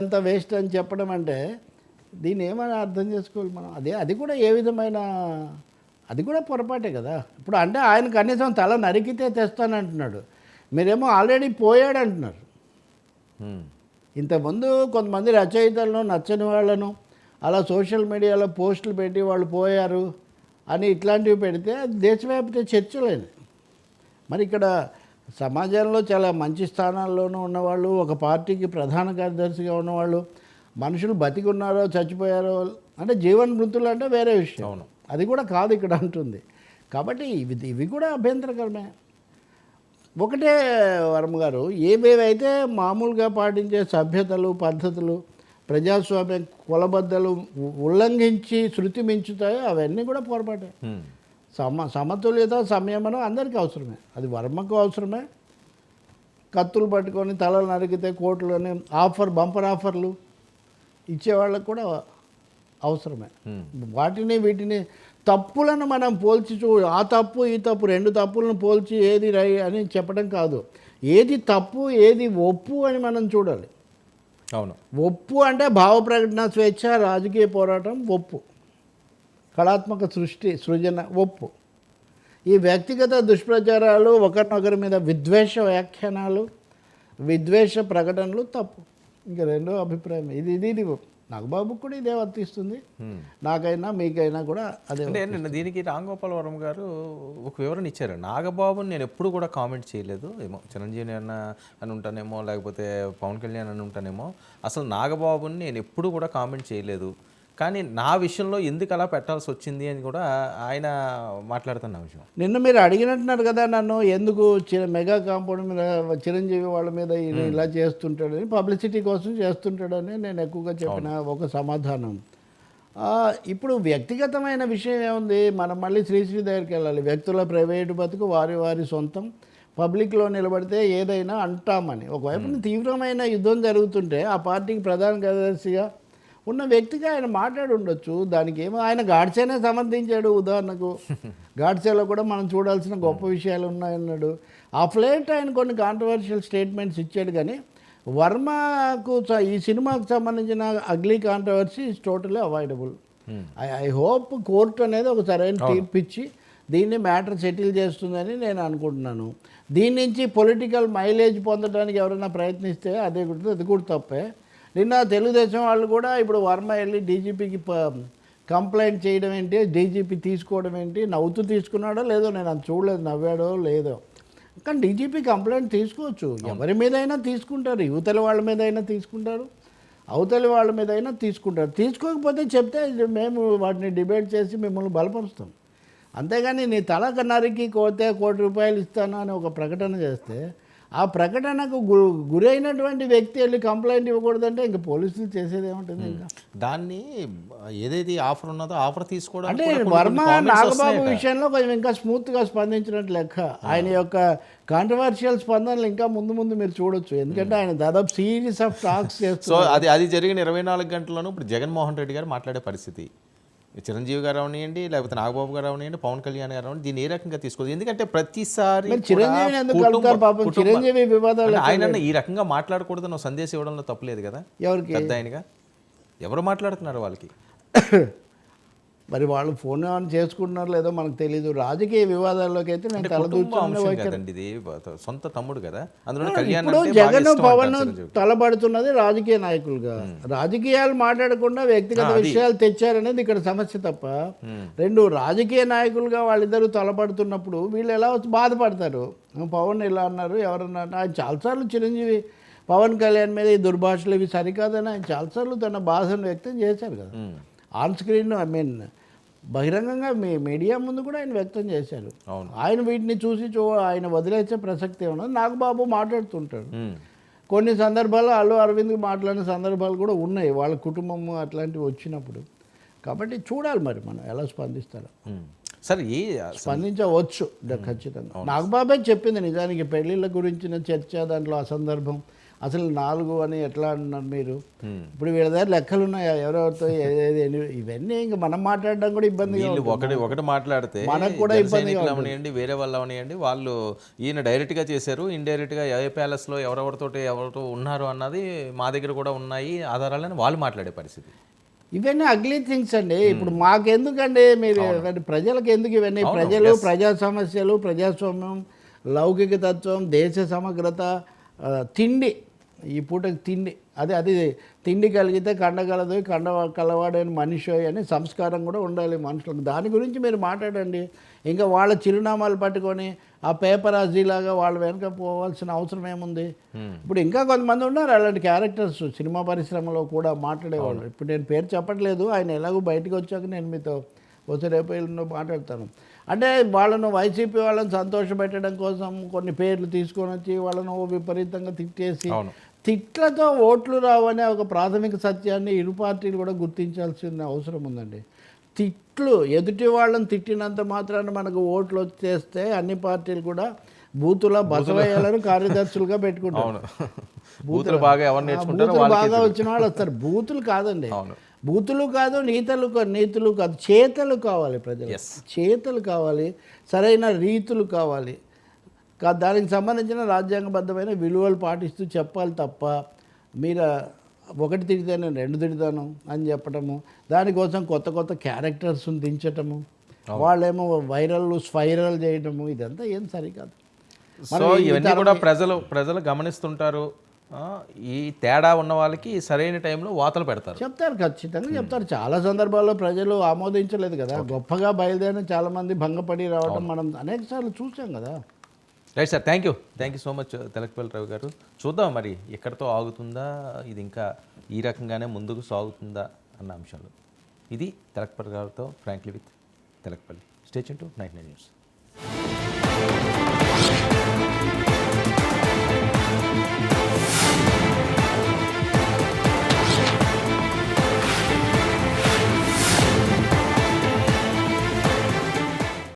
అంత వేస్ట్ అని చెప్పడం అంటే దీన్ని ఏమైనా అర్థం చేసుకోవాలి మనం? అదే అది కూడా ఏ విధమైన అది కూడా పొరపాటే కదా. ఇప్పుడు అంటే ఆయన కనీసం తల నరికితే తెస్తానంటున్నాడు. మీరేమో ఆల్రెడీ పోయాడు అంటున్నారు. ఇంతకుముందు కొంతమంది రచయితలను నచ్చని వాళ్ళను అలా సోషల్ మీడియాలో పోస్టులు పెట్టి వాళ్ళు పోయారు అని ఇట్లాంటివి పెడితే దేశవ్యాప్త చర్చలేని మరి ఇక్కడ సమాజంలో చాలా మంచి స్థానాల్లోనూ ఉన్నవాళ్ళు ఒక పార్టీకి ప్రధాన కార్యదర్శిగా ఉన్నవాళ్ళు మనుషులు బతికి ఉన్నారో చచ్చిపోయారో అంటే జీవన్ మృతులు అంటే వేరే విషయం అవును. అది కూడా కాదు ఇక్కడ అంటుంది కాబట్టి ఇవి ఇవి కూడా అభ్యంతరకరమే ఒకటే వర్మ గారు ఏవేవైతే మామూలుగా పాటించే సభ్యతలు పద్ధతులు ప్రజాస్వామ్య కులబద్దలు ఉల్లంఘించి శృతి మించుతాయో అవన్నీ కూడా పొరపాటే. సమ సమతుల్యత సంయమనం అందరికీ అవసరమే. అది వర్మకు అవసరమే. కత్తులు పట్టుకొని తలలు నరికితే కోట్లని ఆఫర్ బంపర్ ఆఫర్లు ఇచ్చేవాళ్ళకు కూడా అవసరమే. వాటిని వీటిని తప్పులను మనం పోల్చి చూ ఆ తప్పు ఈ తప్పు రెండు తప్పులను పోల్చి ఏది రై అని చెప్పడం కాదు. ఏది తప్పు ఏది ఒప్పు అని మనం చూడాలి. అవును. ఒప్పు అంటే భావ ప్రకటన స్వేచ్ఛ రాజకీయ పోరాటం ఒప్పు. కళాత్మక సృష్టి సృజన ఒప్పు. ఈ వ్యక్తిగత దుష్ప్రచారాలు ఒకరినొకరి మీద విద్వేష వ్యాఖ్యానాలు విద్వేష ప్రకటనలు తప్పు. ఇంకా రెండో అభిప్రాయం ఇది ఇది ఇది నాగబాబుకు కూడా ఇదే వర్తిస్తుంది. నాకైనా మీకైనా కూడా అదే అంటే నిన్న దీనికి రాంగోపాల్ వర్మ గారు ఒక వివరణ ఇచ్చారు. నాగబాబుని నేను ఎప్పుడు కూడా కామెంట్ చేయలేదు. ఏమో చిరంజీవి అన్న అని ఉంటానేమో లేకపోతే పవన్ కళ్యాణ్ అని ఉంటానేమో. అసలు నాగబాబుని నేను ఎప్పుడు కూడా కామెంట్ చేయలేదు. కానీ నా విషయంలో ఎందుకు అలా పెట్టాల్సి వచ్చింది అని కూడా ఆయన మాట్లాడుతున్న విషయం. నిన్న మీరు అడిగినట్టున్నారు కదా నన్ను ఎందుకు చి- మెగా కాంపౌండ్ మీద చిరంజీవి వాళ్ళ మీద ఇలా చేస్తుంటాడని పబ్లిసిటీ కోసం చేస్తుంటాడని నేను ఎక్కువగా చెప్పిన ఒక సమాధానం. ఇప్పుడు వ్యక్తిగతమైన విషయం ఏముంది? మనం మళ్ళీ శ్రీశ్రీ దగ్గరికి వెళ్ళాలి. వ్యక్తుల ప్రైవేటు బతుకు వారి వారి సొంతం. పబ్లిక్లో నిలబడితే ఏదైనా అంటామని. ఒకవైపు తీవ్రమైన యుద్ధం జరుగుతుంటే ఆ పార్టీకి ప్రధాన కార్యదర్శిగా ఉన్న వ్యక్తిగా ఆయన మాట్లాడి ఉండొచ్చు. దానికి ఏమో ఆయన గాడ్సేనే సమర్థించాడు ఉదాహరణకు. గాడ్సేలో కూడా మనం చూడాల్సిన గొప్ప విషయాలు ఉన్నాయన్నాడు. ఆ ఫ్లేట్ ఆయన కొన్ని కాంట్రవర్షియల్ స్టేట్మెంట్స్ ఇచ్చాడు కానీ వర్మకు ఈ సినిమాకు సంబంధించిన ugly controversy is totally avoidable I I hope court అనేది ఒక సరైన తీర్పు ఇచ్చి దీన్ని మ్యాటర్ సెటిల్ చేస్తుందని నేను అనుకుంటున్నాను. దీని నుంచి పొలిటికల్ మైలేజ్ పొందడానికి ఎవరైనా ప్రయత్నిస్తే అదే కూడా అది కూడా తప్పే. నిన్న తెలుగుదేశం వాళ్ళు కూడా ఇప్పుడు వర్మ వెళ్ళి డీజీపీకి కంప్లైంట్ చేయడం ఏంటి డీజీపీ తీసుకోవడం ఏంటి నవ్వుతూ తీసుకున్నాడో లేదో నేను అది చూడలేదు నవ్వాడో లేదో. కానీ డీజీపీ కంప్లైంట్ తీసుకోవచ్చు. ఎవరి మీద అయినా తీసుకుంటారు యువతల వాళ్ళ మీద అయినా తీసుకుంటారు అవతలి వాళ్ళ మీద అయినా తీసుకుంటారు. తీసుకోకపోతే చెప్తే మేము వాటిని డిబేట్ చేసి మిమ్మల్ని బలపరుస్తాం. అంతేగాని నీ తల నరికి కోతే కోటి రూపాయలు ఇస్తాను అని ఒక ప్రకటన చేస్తే ఆ ప్రకటనకు గురైనటువంటి వ్యక్తి వెళ్ళి కంప్లైంట్ ఇవ్వకూడదంటే ఇంకా పోలీసులు చేసేది ఏముంటుంది ఇంకా? దాన్ని ఏదైతే ఆఫర్ ఉన్నదో ఆఫర్ తీసుకోవడానికి అంటే వర్మ నాగబాబు. విషయంలో కొంచెం ఇంకా స్మూత్గా స్పందించినట్టు లెక్క. ఆయన యొక్క కాంట్రవర్షియల్ స్పందనలు ఇంకా ముందు ముందు మీరు చూడొచ్చు. ఎందుకంటే ఆయన దాదాపు సిరీస్ ఆఫ్ టాక్స్ చేస్తూ సో అది అది జరిగిన ఇరవై నాలుగు గంటల్లోనూ ఇప్పుడు జగన్మోహన్ రెడ్డి గారు మాట్లాడే పరిస్థితి. చిరంజీవి గారు అవనియండి లేకపోతే నాగబాబు గారు అవనియండి పవన్ కళ్యాణ్ గారు అవనియండి దీన్ని ఏ రకంగా తీసుకోదు ఎందుకంటే ప్రతిసారి చిరంజీవి వివాదాలు ఆయన ఈ రకంగా మాట్లాడకూడదని సందేశం ఇవ్వడంలో తప్పులేదు కదా? ఎవరికి? పెద్ద ఆయనగా? ఎవరు మాట్లాడుతున్నారు వాళ్ళకి? మరి వాళ్ళు ఫోన్ ఆన్ చేసుకుంటున్నారో లేదో మనకు తెలియదు రాజకీయ వివాదాల్లోకి అయితే నేను ఇది. సొంత తమ్ముడు కదా. అందులో జగన్ పవన్. తలబడుతున్నది రాజకీయ నాయకులుగా. రాజకీయాలు మాట్లాడకుండా వ్యక్తిగత విషయాలు తెచ్చారనేది ఇక్కడ సమస్య తప్ప రెండు రాజకీయ నాయకులుగా వాళ్ళిద్దరూ తలబడుతున్నప్పుడు వీళ్ళు ఎలా బాధపడతారు? పవన్ ఇలా అన్నారు? ఎవరన్నా? ఆయన చాలాసార్లు చిరంజీవి పవన్ కళ్యాణ్ మీద ఈ దుర్భాషలు ఇవి సరికాదని ఆయన చాలాసార్లు తన బాధను వ్యక్తం చేశారు కదా. ఆన్ స్క్రీన్ ఐ మీన్ బహిరంగంగా మీ మీడియా ముందు కూడా ఆయన వ్యక్తం చేశారు. ఆయన వీటిని చూసి చూ ఆయన వదిలేసే ప్రసక్తి ఏమన్నా నాగబాబు మాట్లాడుతుంటాడు. కొన్ని సందర్భాల్లో అల్లు అరవింద్ మాట్లాడిన సందర్భాలు కూడా ఉన్నాయి. వాళ్ళ కుటుంబము అట్లాంటివి వచ్చినప్పుడు. కాబట్టి చూడాలి మరి మనం ఎలా స్పందిస్తారో. సరే ఏ స్పందించవచ్చు ఖచ్చితంగా. నాగబాబే చెప్పింది నిజానికి పెళ్ళిళ్ళ గురించిన చర్చ దాంట్లో అసందర్భం అసలు నాలుగు అని ఎట్లా అన్నారు మీరు. ఇప్పుడు వీళ్ళ దగ్గర లెక్కలు ఉన్నాయా? ఎవరెవరితో ఎన్ని- ఇవన్నీ ఇంకా మనం మాట్లాడడం కూడా ఇబ్బందిగా ఉంటుంది. ఒకటి ఒకటి మాట్లాడితే మనకు కూడా అవనియండి వేరే వాళ్ళు అవనియండి వాళ్ళు ఈయన డైరెక్ట్గా చేశారు ఇండైరెక్ట్గా ఏ ప్యాలెస్లో ఎవరెవరితోటి ఎవరితో ఉన్నారు అన్నది మా దగ్గర కూడా ఉన్నాయి ఆధారాలని వాళ్ళు మాట్లాడే పరిస్థితి. ఇవన్నీ అగ్లీ థింగ్స్ అండి. ఇప్పుడు మాకెందుకండి మీరు ప్రజలకు ఎందుకు ఇవన్నీ? ప్రజలు ప్రజా సమస్యలు ప్రజాస్వామ్యం లౌకిక తత్వం దేశ సమగ్రత తిండి ఈ పూటకి తిండి అదే అది తిండి కలిగితే కండ కలదు కండ కలవాడని మనిషి అని సంస్కారం కూడా ఉండాలి మనుషులకు. దాని గురించి మీరు మాట్లాడండి. ఇంకా వాళ్ళ చిరునామాలు పట్టుకొని ఆ పేపర్ అజీలాగా వాళ్ళ వెనక పోవాల్సిన అవసరం ఏముంది? ఇప్పుడు ఇంకా కొంతమంది ఉన్నారు అలాంటి క్యారెక్టర్స్ సినిమా పరిశ్రమలో కూడా మాట్లాడేవాళ్ళు. ఇప్పుడు నేను పేరు చెప్పట్లేదు ఆయన ఎలాగో బయటకు వచ్చాక నేను మీతో వచ్చే రేపు ఎల్లుండో మాట్లాడతాను. అంటే వాళ్ళను వైసీపీ వాళ్ళని సంతోషపెట్టడం కోసం కొన్ని పేర్లు తీసుకొని వచ్చి వాళ్ళను విపరీతంగా తిట్టేసి. తిట్లతో ఓట్లు రావనే ఒక ప్రాథమిక సత్యాన్ని ఇరు పార్టీలు కూడా గుర్తించాల్సిన అవసరం ఉందండి. తిట్లు ఎదుటి వాళ్ళని తిట్టినంత మాత్రాన మనకు ఓట్లు వచ్చేస్తే అన్ని పార్టీలు కూడా బూతుల బసవయ్యాలను కార్యదర్శులుగా పెట్టుకుంటారు. బూతులు బాగా ఎవరు బాగా వచ్చిన వాళ్ళు వస్తారు. బూతులు కాదండి. బూతులు కాదు నీతులు నీతులు కాదు చేతలు కావాలి ప్రజలు. చేతలు కావాలి సరైన రీతులు కావాలి. కా- దానికి సంబంధించిన రాజ్యాంగబద్ధమైన విలువలు పాటిస్తూ చెప్పాలి తప్ప మీరు ఒకటి తిడితే నేను రెండు తిడతాను అని చెప్పటము దానికోసం కొత్త కొత్త క్యారెక్టర్స్ని దించటము వాళ్ళేమో వైరల్ స్పైరల్ చేయటము ఇదంతా ఏం సరికాదు. సో ఇవన్నీ కూడా ప్రజలు ప్రజలు గమనిస్తుంటారు. ఈ తేడా ఉన్న వాళ్ళకి సరైన టైంలో వాతలు పెడతారు. చెప్తారు ఖచ్చితంగా చెప్తారు. చాలా సందర్భాల్లో ప్రజలు ఆమోదించలేదు కదా. గొప్పగా బయలుదేరిన చాలా మంది భంగపడి రావడం మనం అనేక సార్లు చూసాం కదా. Right sir thank you thank you so much Telakapalli Rao గారు. చూద్దాం మరి ఎక్కడితో ఆగుతుందా ఇది ఇంకా ఈ రకంగానే ముందుకు సాగుతుందా అన్న అంశాలు. ఇది తెలకపల్లి గారితో frankly with Telakapalli. Station to nine news